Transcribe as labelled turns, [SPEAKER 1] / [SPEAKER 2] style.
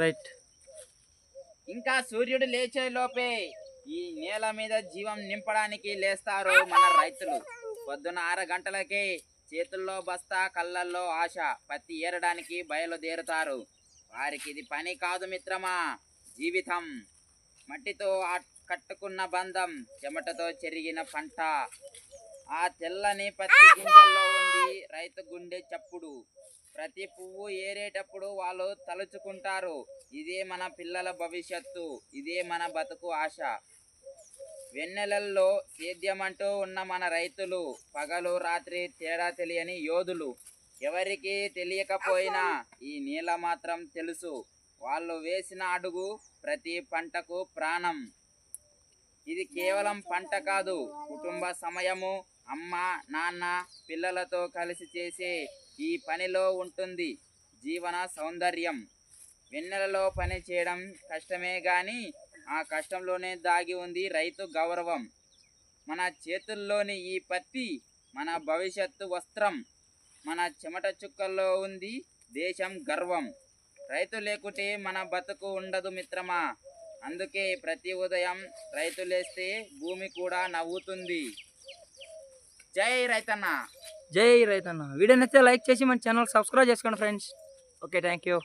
[SPEAKER 1] Right
[SPEAKER 2] ఇంకా సూర్యుడు లేచే లోపే ఈ నేల మీద జీవం నింపడానికి లేస్తారు మన రైతులు. పొద్దున ఆరు గంటలకే చేతుల్లో బస్తా కళ్ళల్లో ఆశ. పత్తి ఏరడానికి బయలుదేరుతారు. వారికి ఇది పని కాదు మిత్రమా జీవితం. మట్టితో కట్టుకున్న బంధం చెమటతో చెరిగిన పంట. ఆ తెల్లని పత్తి గింజల్లో ఉంది రైతు గుండె చప్పుడు. ప్రతి పువ్వు ఏరేటప్పుడు వాళ్ళు తలుచుకుంటారు. ఇదే మన పిల్లల భవిష్యత్తు ఇదే మన బతుకు ఆశ. వెన్నెలల్లో సేద్యమంటూ ఉన్న మన రైతులు పగలు రాత్రి తేడా తెలియని యోధులు. ఎవరికి తెలియకపోయినా ఈ నీళ్ళ మాత్రం తెలుసు. వాళ్ళు వేసిన అడుగు ప్రతి పంటకు ప్రాణం. ఇది కేవలం పంట కాదు కుటుంబ సమయము అమ్మ నాన్న పిల్లలతో కలిసి చేసే ఈ పనిలో ఉంటుంది. జీవన సౌందర్యం. వెన్నెలలో పని చేయడం కష్టమే కానీ ఆ కష్టంలోనే దాగి ఉంది రైతు గౌరవం. మన చేతుల్లోని ఈ పత్తి మన భవిష్యత్తు వస్త్రం. మన చెమట చుక్కల్లో ఉంది దేశం గర్వం. రైతు లేకుంటే మన బతుకు ఉండదు మిత్రమా? అందుకే ప్రతి ఉదయం రైతు లేస్తే భూమి కూడా నవ్వుతుంది. జై రైతన్న!
[SPEAKER 1] జై రైతన్న వీడియో నచ్చితే లైక్ చేసి మన ఛానల్ సబ్స్క్రైబ్ చేసుకోండి ఫ్రెండ్స్. Okay thank you